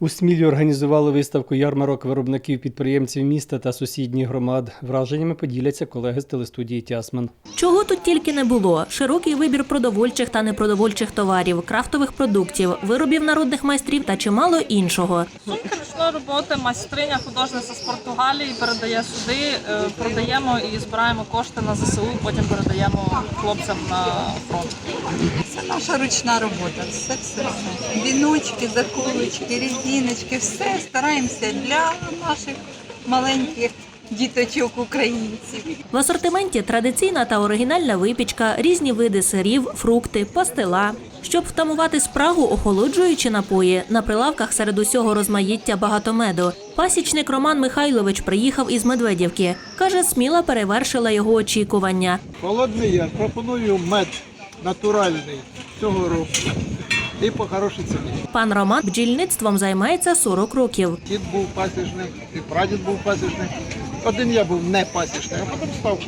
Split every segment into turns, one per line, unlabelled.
У Смілі організували виставку ярмарок виробників підприємців міста та сусідніх громад. Враженнями поділяться колеги з телестудії Тясман.
Чого тут тільки не було: широкий вибір продовольчих та непродовольчих товарів, крафтових продуктів, виробів народних майстрів та чимало іншого.
Сумка ручної роботи, майстриня, художниця з Португалії передає сюди, е, продаємо і збираємо кошти на ЗСУ, потім передаємо хлопцям на фронт.
Це наша ручна робота. Все, все, все. Віночки, заколочки, резиночки, все стараємося для наших маленьких діточок українців.
В асортименті традиційна та оригінальна випічка, різні види сирів, фрукти, пастила. Щоб втамувати спрагу, охолоджуючи напої, на прилавках серед усього розмаїття багато меду. Пасічник Роман Михайлович приїхав із Медведівки. Каже, сміла перевершила його очікування.
Холодний я пропоную мед натуральний цього року і по хорошій ціні.
Пан Роман бджільництвом займається 40 років.
Дід був пасічник, і прадід був пасічник. Один я був не пасічник, а потім став.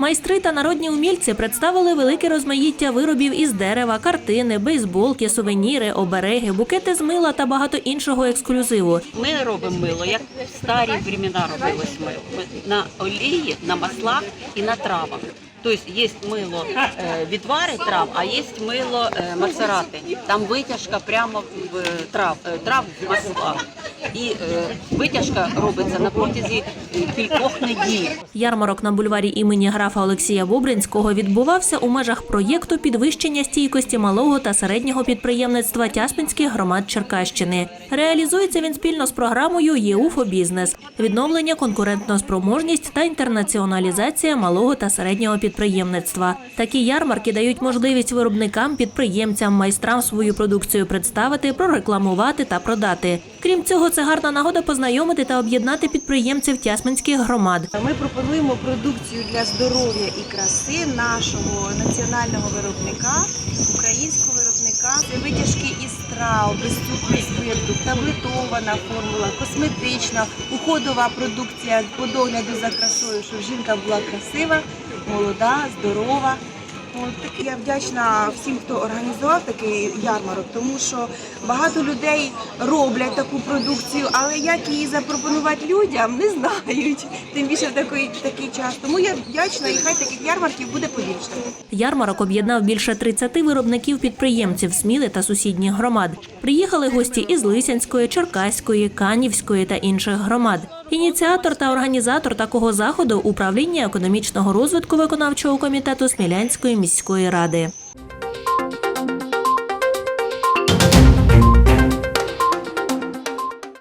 Майстри та народні умільці представили велике розмаїття виробів із дерева, картини, бейсболки, сувеніри, обереги, букети з мила та багато іншого ексклюзиву.
Ми робимо мило, як в старі времена робилось мило. На олії, на маслах і на травах. Тобто є мило е, відвари трав, а є мило е, мацерати. Там витяжка прямо в е, трав, трав в маслах. І е, витяжка робиться на протязі е, кількох неділь.
Ярмарок на бульварі імені графа Олексія Бобринського відбувався у межах проєкту підвищення стійкості малого та середнього підприємництва Тяспинських громад Черкащини. Реалізується він спільно з програмою ЄУФО Бізнес, відновлення конкурентноспроможність та інтернаціоналізація малого та середнього підприємництва. Такі ярмарки дають можливість виробникам, підприємцям, майстрам свою продукцію представити, прорекламувати та продати. Крім цього, це гарна нагода познайомити та об'єднати підприємців тясминських громад.
Ми пропонуємо продукцію для здоров'я і краси нашого національного виробника, українського виробника. Це витяжки із трав, без цукру і спирту, таблетована формула, косметична, уходова продукція по догляду за красою, щоб жінка була красива, молода, здорова. Так я вдячна всім, хто організував такий ярмарок, тому що багато людей роблять таку продукцію, але як її запропонувати людям, не знають. Тим більше в такий, такий час. Тому я вдячна і хай таких ярмарків буде побільше.
Ярмарок об'єднав більше 30 виробників підприємців Сміли та сусідніх громад. Приїхали гості із Лисянської, Черкаської, Канівської та інших громад. Ініціатор та організатор такого заходу управління економічного розвитку виконавчого комітету Смілянської міської ради.